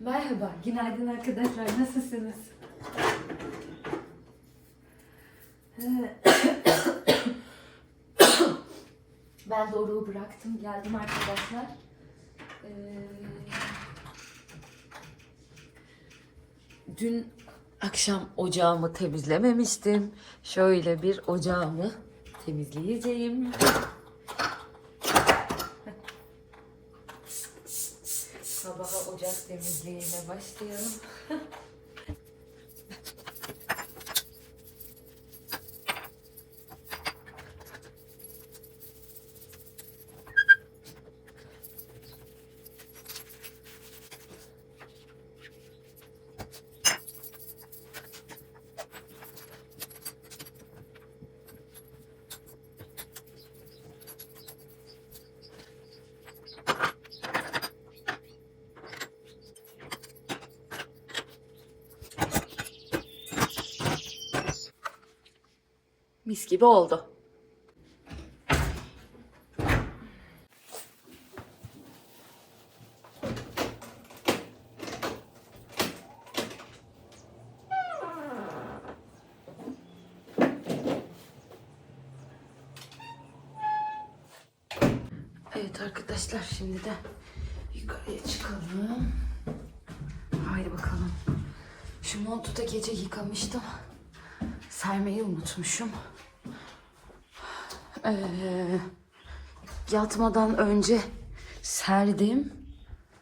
Merhaba, günaydın arkadaşlar. Nasılsınız? ben Doruk'u bıraktım, geldim arkadaşlar. Ee, Dün akşam ocağımı temizlememiştim. Şöyle bir ocağımı temizleyeceğim. Sabaha ocak temizliğiyle başlayalım. Mis gibi oldu. Evet arkadaşlar şimdi de yukarıya çıkalım. Haydi bakalım. Şu montu da gece yıkamıştım. Sermeyi unutmuşum. Ee, yatmadan önce serdim.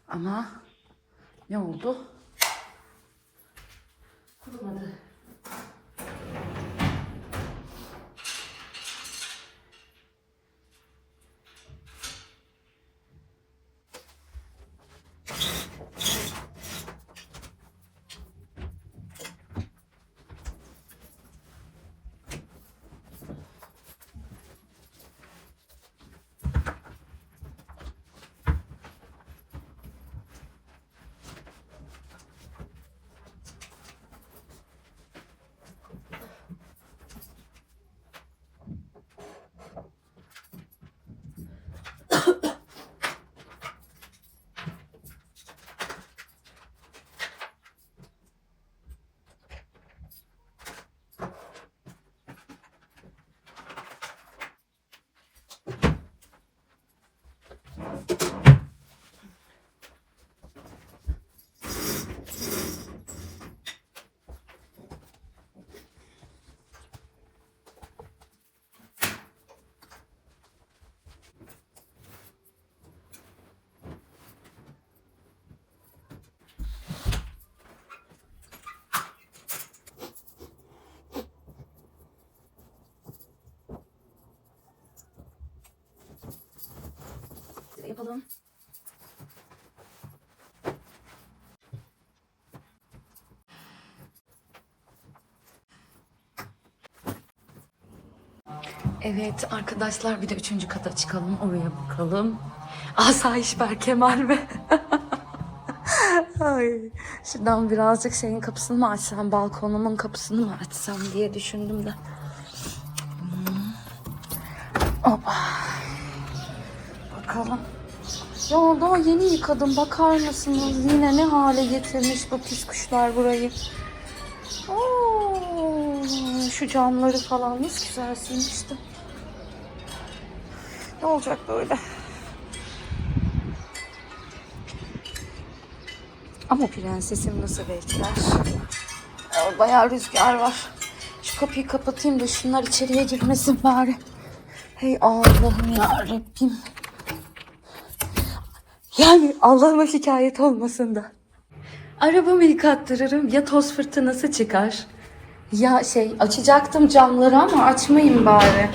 Ama ne oldu? Yapalım. Evet arkadaşlar bir de üçüncü kata çıkalım oraya bakalım. Asayiş Berkemal ve Ay, şuradan birazcık şeyin kapısını mı açsam, balkonumun kapısını mı açsam diye düşündüm de. Hmm. Hoppa. Bakalım. Ya daha yeni yıkadım. Bakar mısınız? Yine ne hale getirmiş bu pis kuşlar burayı. Oo, şu camları falan nasıl güzel silmiştim. Ne olacak böyle? Ama prensesim nasıl bekler? Bayağı rüzgar var. Şu kapıyı kapatayım da şunlar içeriye girmesin bari. Hey Allah'ım ya Rabbim. Yani Allah'ıma şikayet olmasın da. Arabamı yıkattırırım ya toz fırtınası çıkar. Ya şey açacaktım camları ama açmayayım bari.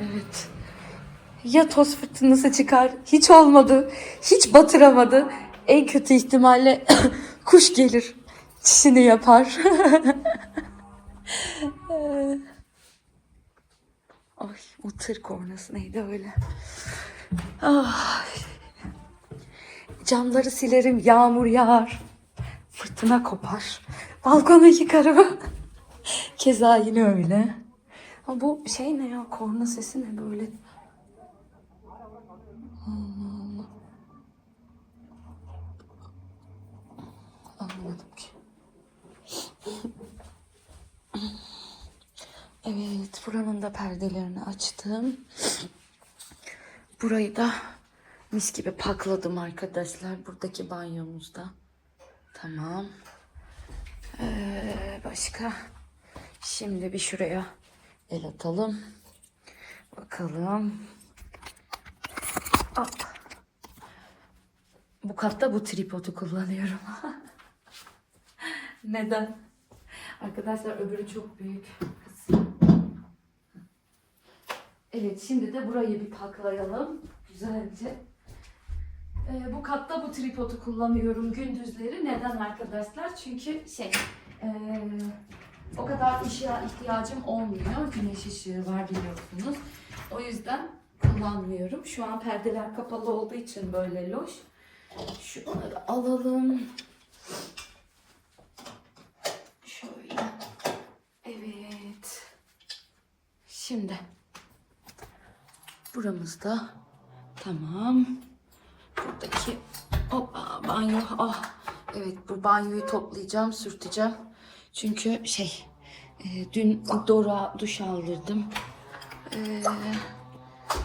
Evet. Ya toz fırtınası çıkar. Hiç olmadı. Hiç batıramadı. En kötü ihtimalle kuş gelir. Çişini yapar. Ay o tır kornası neydi öyle. Ah. Camları silerim, yağmur yağar. Fırtına kopar. Balkonu yıkarım. Keza yine öyle. Ha bu şey ne ya? Korna sesi ne böyle? Anlamadım ki. Evet, buranın da perdelerini açtım. Burayı da mis gibi pakladım arkadaşlar. Buradaki banyomuzda. Tamam. Ee, başka? Şimdi bir şuraya el atalım. Bakalım. Hop. Bu katta bu tripodu kullanıyorum. Neden? Arkadaşlar öbürü çok büyük. Evet şimdi de burayı bir paklayalım. Güzelce. Ee, bu katta bu tripodu kullanıyorum gündüzleri. Neden arkadaşlar? Çünkü şey ee, o kadar ışığa ihtiyacım olmuyor. Güneş ışığı var biliyorsunuz. O yüzden kullanmıyorum. Şu an perdeler kapalı olduğu için böyle loş. Şunları alalım. Şöyle. Evet. Şimdi. Buramızda. Tamam. Buradaki hoppa banyo. Ah. Evet bu banyoyu toplayacağım, sürteceğim. Çünkü şey e, dün Dora duş aldırdım. E,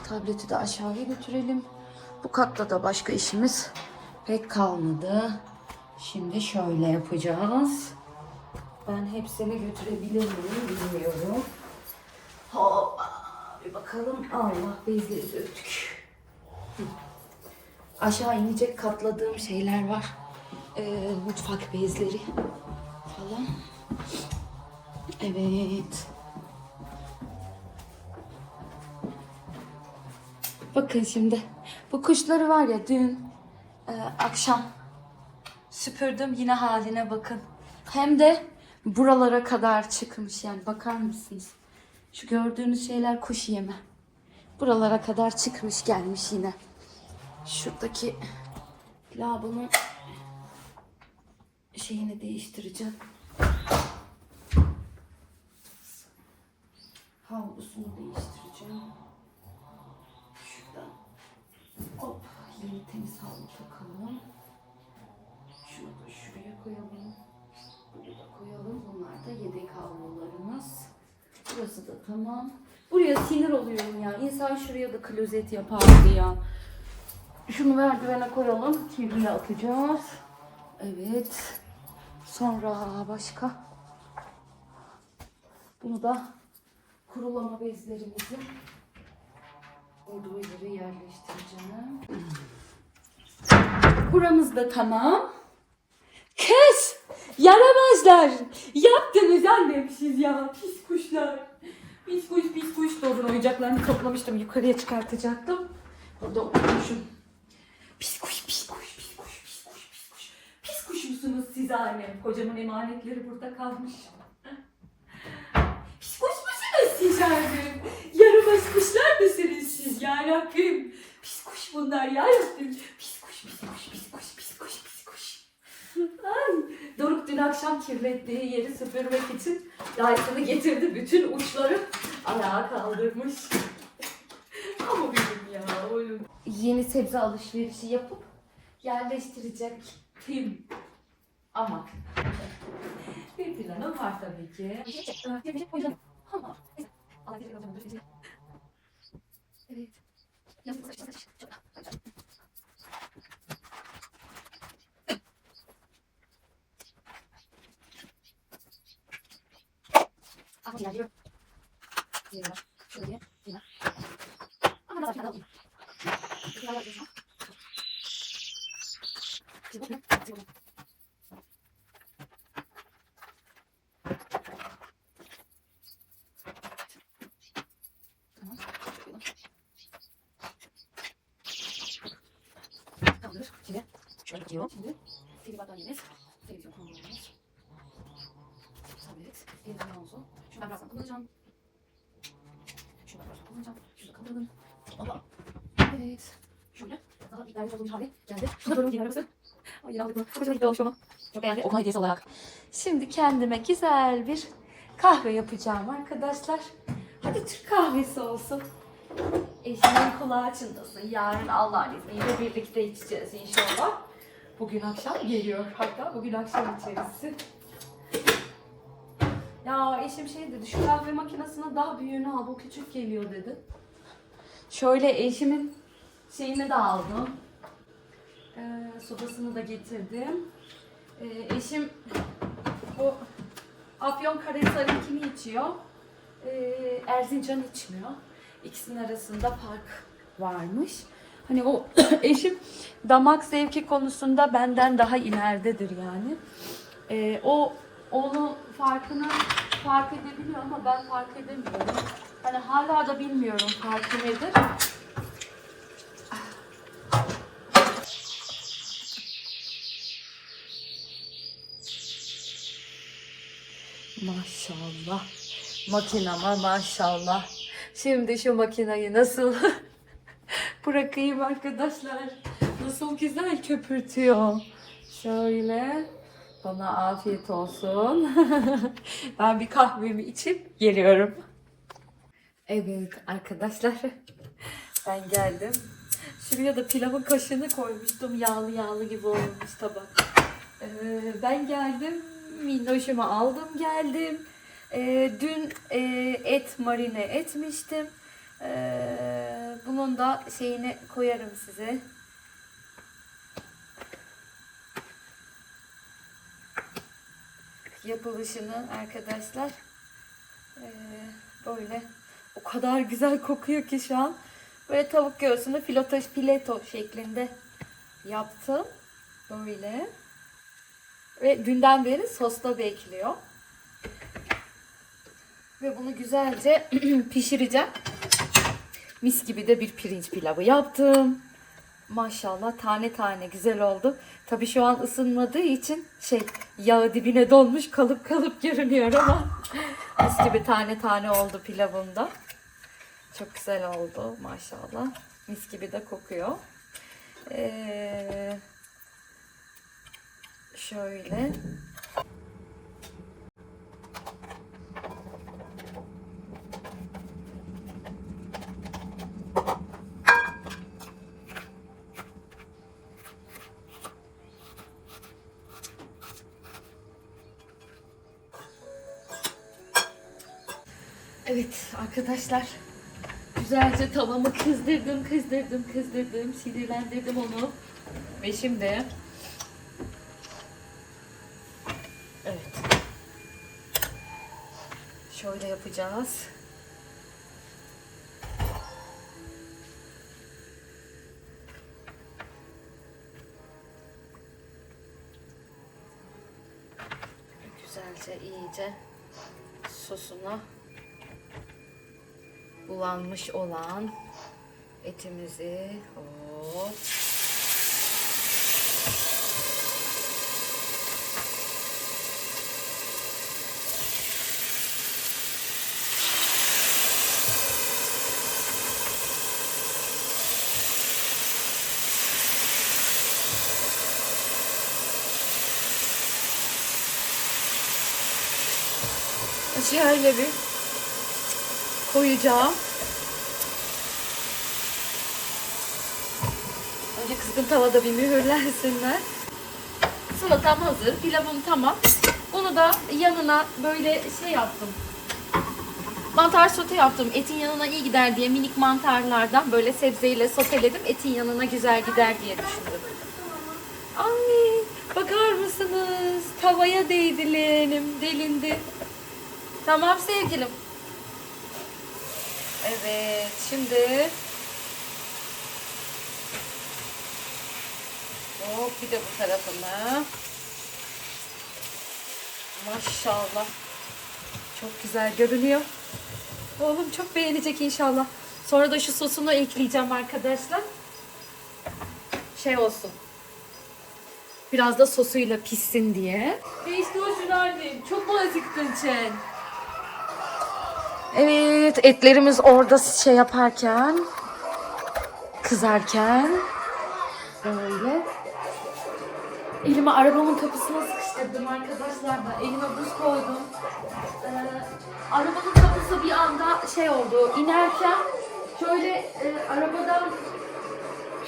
tableti de aşağıya götürelim. Bu katta da başka işimiz pek kalmadı. Şimdi şöyle yapacağız. Ben hepsini götürebilir miyim bilmiyorum. Bakalım. Allah bezleri söktük. Aşağı inecek katladığım şeyler var. Ee, mutfak bezleri falan. Evet. Bakın şimdi. Bu kuşları var ya dün e, akşam süpürdüm yine haline bakın. Hem de buralara kadar çıkmış yani bakar mısınız? Şu gördüğünüz şeyler kuş yeme. Buralara kadar çıkmış gelmiş yine. Şuradaki lavabonun şeyini değiştireceğim. Havlusunu değiştireceğim. Tamam. Buraya sinir oluyorum ya. İnsan şuraya da klozet yapardı ya. Şunu merdivene koyalım. Kirliye atacağız. Evet. Sonra başka. Bunu da kurulama bezlerimizi olduğu yere yerleştireceğim. Buramız da tamam. Kız! Yaramazlar! Yaptınız annem siz ya pis kuşlar. Pis kuş doğru oyuncaklarını toplamıştım yukarıya çıkartacaktım. Pis kuş pis kuş pis kuş. Pis kuş musunuz siz annem? Kocamın emanetleri burada kalmış. Pis kuş musunuz siz annem? Yaramaz kuşlar mısınız siz ya Rabbim? Pis kuş bunlar ya Rabbim. Pis kuş pis kuş pis kuş pis kuş pis kuş. Ay, Doruk dün akşam kirlettiği yeri süpürmek için layıkını getirdi. Bütün uçları ayağa kaldırmış. Ama benim ya oğlum. Yeni sebze alışverişi yapıp yerleştirecektim. Ama bir planım var tabii ki. 起来就是那个手机，那个啊，那早上看到，Bir hali geldi. Böyle yeni arabası. Ay. Çok hoşuma gitti alışmama. Çok beğendi. Okuma hediyesi olarak. Şimdi kendime güzel bir kahve yapacağım arkadaşlar. Hadi Türk kahvesi olsun. Eşimin kulağı çınlasın. Yarın Allah'ın izniyle birlikte içeceğiz inşallah. bugün akşam geliyor. Hatta bugün akşam içerisi. Ya eşim şey dedi, şu kahve makinesinin daha büyüğünü al, bu küçük geliyor dedi. Şöyle eşimin şeyini de aldım. Ee, sodasını da getirdim. Ee, eşim bu Afyon Karahisar'ınkini içiyor. Ee, Erzincan içmiyor. İkisinin arasında fark varmış. Hani o eşim damak zevki konusunda benden daha ileridedir yani. Ee, o onu farkını fark edebiliyor ama ben fark edemiyorum. Hani hala da bilmiyorum farkı nedir. Maşallah. Makinama maşallah. Şimdi şu makinayı nasıl bırakayım arkadaşlar. Nasıl güzel köpürtüyor. Şöyle. Bana afiyet olsun. ben bir kahvemi içip geliyorum. Evet arkadaşlar. Ben geldim. Şuraya da pilavın kaşığını koymuştum. Yağlı yağlı gibi olmuş tabak. Ee, ben geldim. Minnoşumu aldım geldim. Ee, dün e, et marine etmiştim. Ee, bunun da şeyini koyarım size. Yapılışını arkadaşlar. Ee, böyle o kadar güzel kokuyor ki şu an. Böyle tavuk göğsünü fileto, fileto şeklinde yaptım. Böyle. Ve dünden beri sosta bekliyor. Ve bunu güzelce pişireceğim. Mis gibi de bir pirinç pilavı yaptım. Maşallah tane tane güzel oldu. Tabii şu an ısınmadığı için şey yağı dibine dolmuş kalıp kalıp görünüyor ama mis gibi tane tane oldu pilavımda. Çok güzel oldu maşallah. Mis gibi de kokuyor. Ee, şöyle. Evet arkadaşlar güzelce tavamı kızdırdım kızdırdım kızdırdım sinirlendirdim onu ve şimdi evet şöyle yapacağız. Güzelce iyice sosuna bulanmış olan etimizi hop bir koyacağım. Önce kızgın tavada bir mühürlensinler. Salatam hazır, pilavım tamam. Bunu da yanına böyle şey yaptım. Mantar sote yaptım. Etin yanına iyi gider diye minik mantarlardan böyle sebzeyle soteledim. Etin yanına güzel gider diye düşündüm. Ay bakar mısınız? Tavaya değdi leğenim, delindi. Tamam sevgilim. Evet, şimdi Hop bir de bu tarafını. Maşallah. Çok güzel görünüyor. Oğlum çok beğenecek inşallah. Sonra da şu sosunu ekleyeceğim arkadaşlar. Şey olsun. Biraz da sosuyla pişsin diye. Ve işte o Şunar'cığım. Çok mu acıktın Çen? Evet etlerimiz orada şey yaparken kızarken böyle elime arabamın kapısına sıkıştırdım arkadaşlar da elime buz koydum. Ee, arabanın kapısı bir anda şey oldu inerken şöyle e, arabadan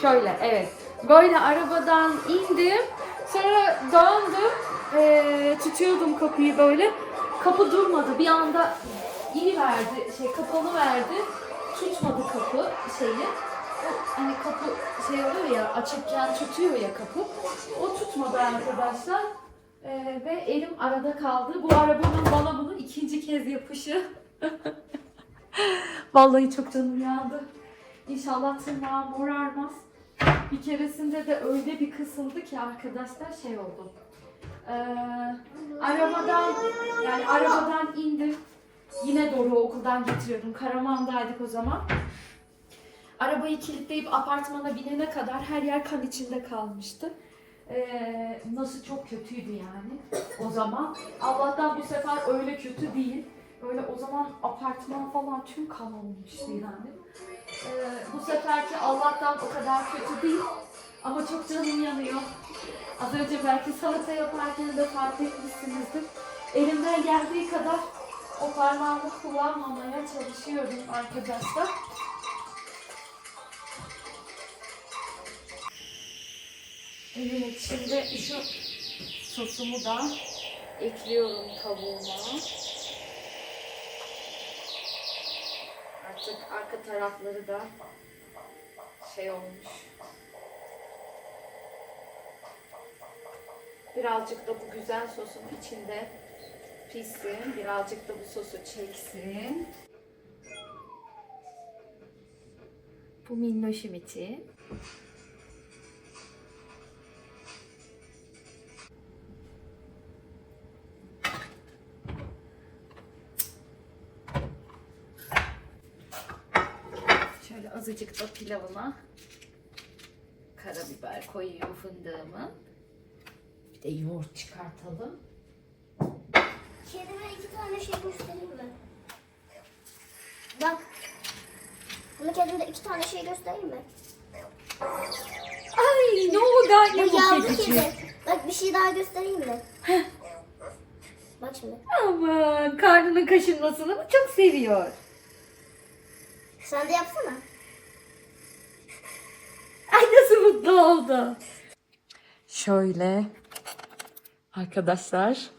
şöyle evet Böyle arabadan indim. Sonra döndüm. Ee, tutuyordum kapıyı böyle. Kapı durmadı. Bir anda iyi verdi. Şey kapalı verdi. Tutmadı kapı şeyi. O, hani kapı şey oluyor ya açıkken tutuyor ya kapı. O tutmadı arkadaşlar. Ee, ve elim arada kaldı. Bu arabanın bana bunu ikinci kez yapışı. Vallahi çok canım yandı. İnşallah tırnağım morarmaz. Bir keresinde de öyle bir kısıldı ki arkadaşlar şey oldu. Ee, arabadan yani arabadan indim. Yine doğru okuldan getiriyordum. Karaman'daydık o zaman. Arabayı kilitleyip apartmana binene kadar her yer kan içinde kalmıştı. Ee, nasıl çok kötüydü yani o zaman. Allah'tan bu sefer öyle kötü değil. Öyle o zaman apartman falan tüm kan olmuştu yani. Ee, bu seferki Allah'tan o kadar kötü değil. Ama çok canım yanıyor. Az önce belki salata yaparken de fark etmişsinizdir. Elimden geldiği kadar o parmağımı kullanmamaya çalışıyorum arkadaşlar. Evet şimdi şu sosumu da ekliyorum tavuğuma. Artık arka tarafları da şey olmuş. Birazcık da bu güzel sosun içinde pişsin. Birazcık da bu sosu çeksin. Bu minnoşum için. Şöyle azıcık da pilavına karabiber koyuyorum fındığımı. Bir de yoğurt çıkartalım. Kedime iki tane şey göstereyim mi? Bak. Bunu kedimde iki tane şey göstereyim mi? Ay ne oldu anne Bu yavru kedi. Bak bir şey daha göstereyim mi? Bak şimdi. Aman karnının kaşınmasını mı çok seviyor? Sen de yapsana. Ay nasıl mutlu oldu. Şöyle arkadaşlar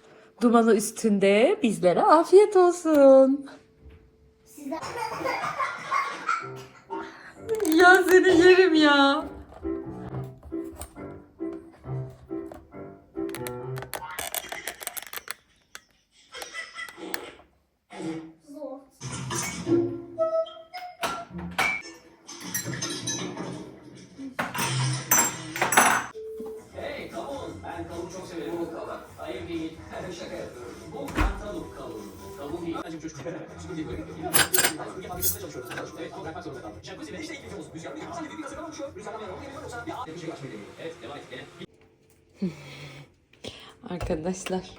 dumanı üstünde bizlere afiyet olsun. Size... Ya seni yerim ya. Arkadaşlar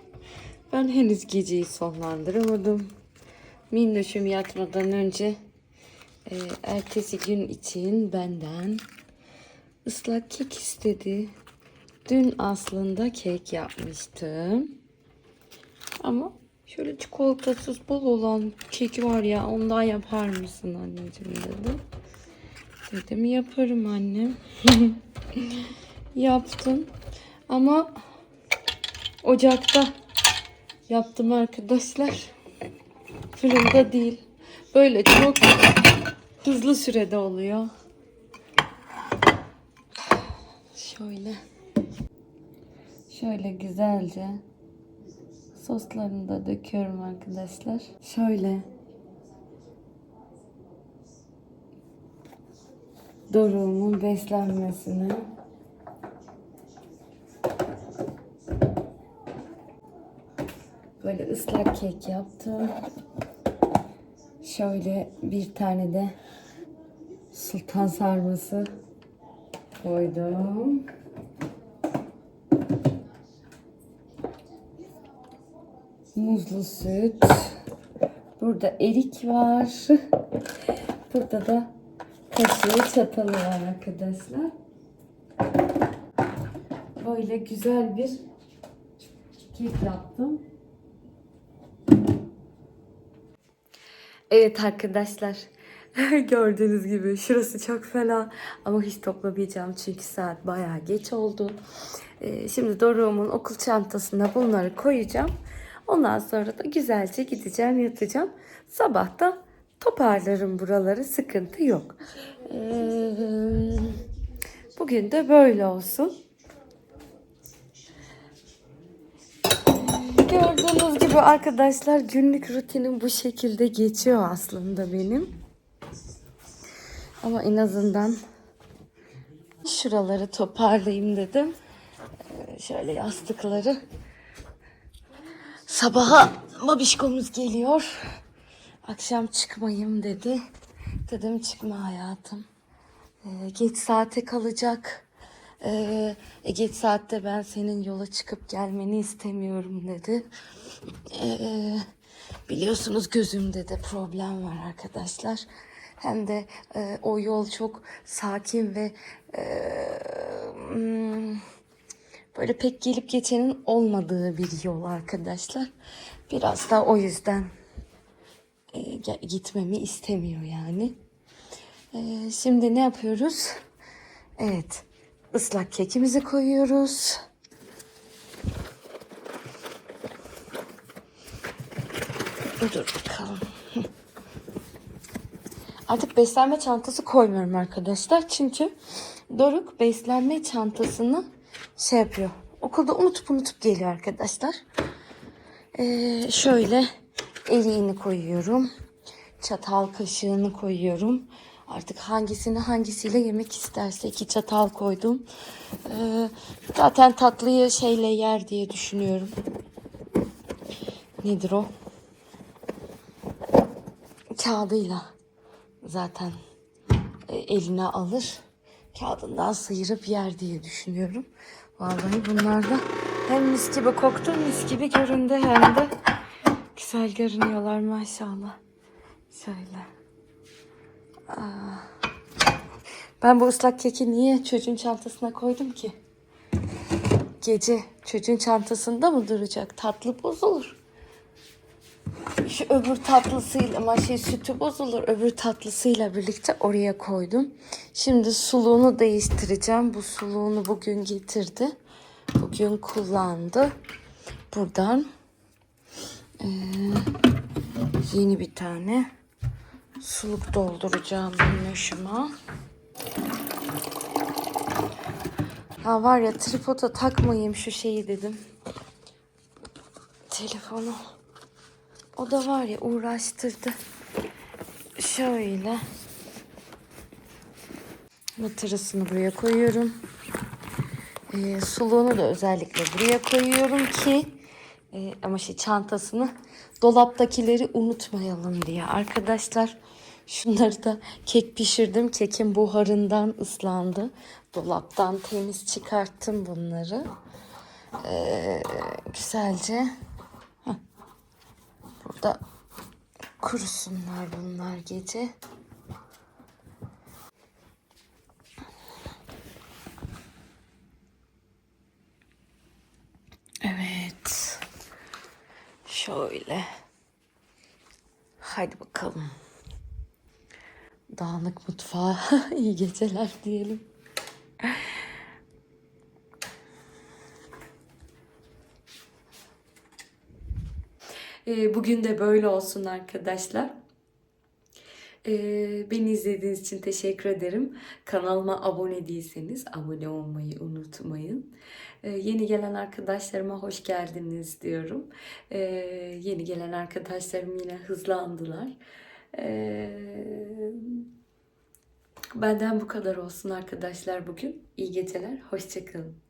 ben henüz geceyi sonlandıramadım. Minnoşum yatmadan önce e, ertesi gün için benden ıslak kek istedi. Dün aslında kek yapmıştım. Ama şöyle çikolatasız bol olan kek var ya ondan yapar mısın anneciğim dedim. Dedim yaparım annem. Yaptım. Ama Ocakta yaptım arkadaşlar. Fırında değil. Böyle çok hızlı sürede oluyor. Şöyle. Şöyle güzelce soslarını da döküyorum arkadaşlar. Şöyle. Doruğumun beslenmesini Böyle ıslak kek yaptım. Şöyle bir tane de sultan sarması koydum. Muzlu süt. Burada erik var. Burada da kaşığı çatalı var arkadaşlar. Böyle güzel bir kek yaptım. Evet arkadaşlar. Gördüğünüz gibi şurası çok fena ama hiç toplamayacağım çünkü saat bayağı geç oldu. Ee, şimdi Doruk'umun okul çantasına bunları koyacağım. Ondan sonra da güzelce gideceğim yatacağım. Sabah da toparlarım buraları sıkıntı yok. Ee, bugün de böyle olsun. Gördüğünüz gibi arkadaşlar günlük rutinim bu şekilde geçiyor aslında benim. Ama en azından şuraları toparlayayım dedim. Ee, Şöyle yastıkları. Sabaha babişkomuz geliyor. Akşam çıkmayayım dedi. Dedim çıkma hayatım. Ee, geç saate kalacak. Ee, e, geç saatte ben senin yola çıkıp gelmeni istemiyorum dedi. Ee, biliyorsunuz gözümde de problem var arkadaşlar. Hem de e, o yol çok sakin ve e, hmm, böyle pek gelip geçenin olmadığı bir yol arkadaşlar. Biraz da o yüzden e, gitmemi istemiyor yani. E, şimdi ne yapıyoruz? Evet. ıslak kekimizi koyuyoruz. Dur bakalım. Artık beslenme çantası koymuyorum arkadaşlar. Çünkü Doruk beslenme çantasını şey yapıyor. Okulda unutup unutup geliyor arkadaşlar. Ee, şöyle eriğini koyuyorum. Çatal kaşığını koyuyorum. Artık hangisini hangisiyle yemek isterse iki çatal koydum. Ee, zaten tatlıyı şeyle yer diye düşünüyorum. Nedir o? Kağıdıyla zaten e, eline alır. Kağıdından sıyırıp yer diye düşünüyorum. Vallahi bunlar da hem mis gibi koktu mis gibi göründü hem de güzel görünüyorlar maşallah. Şöyle. Aa. Ben bu ıslak keki niye çocuğun çantasına koydum ki? Gece çocuğun çantasında mı duracak? Tatlı bozulur. Şu öbür tatlısıyla ama şey sütü bozulur. Öbür tatlısıyla birlikte oraya koydum. Şimdi suluğunu değiştireceğim. Bu suluğunu bugün getirdi. Bugün kullandı. Buradan eee, yeni bir tane suluk dolduracağım minnoşuma. Ha var ya tripoda takmayayım şu şeyi dedim. Telefonu. O da var ya uğraştırdı. Şöyle. Matarasını buraya koyuyorum. Ee, suluğunu da özellikle buraya koyuyorum ki e, ama şey çantasını dolaptakileri unutmayalım diye. Arkadaşlar şunları da kek pişirdim. Kekin buharından ıslandı. Dolaptan temiz çıkarttım bunları. Ee, güzelce Burada kurusunlar bunlar gece. Evet. Şöyle. Haydi bakalım. Dağınık mutfağa iyi geceler diyelim. Ee, Bugün de böyle olsun arkadaşlar. Ee, Beni izlediğiniz için teşekkür ederim. Kanalıma abone değilseniz abone olmayı unutmayın. Ee, Yeni gelen arkadaşlarıma hoş geldiniz diyorum. Ee, Yeni gelen arkadaşlarım yine hızlandılar. Benden bu kadar olsun arkadaşlar bugün. İyi geceler, hoşçakalın.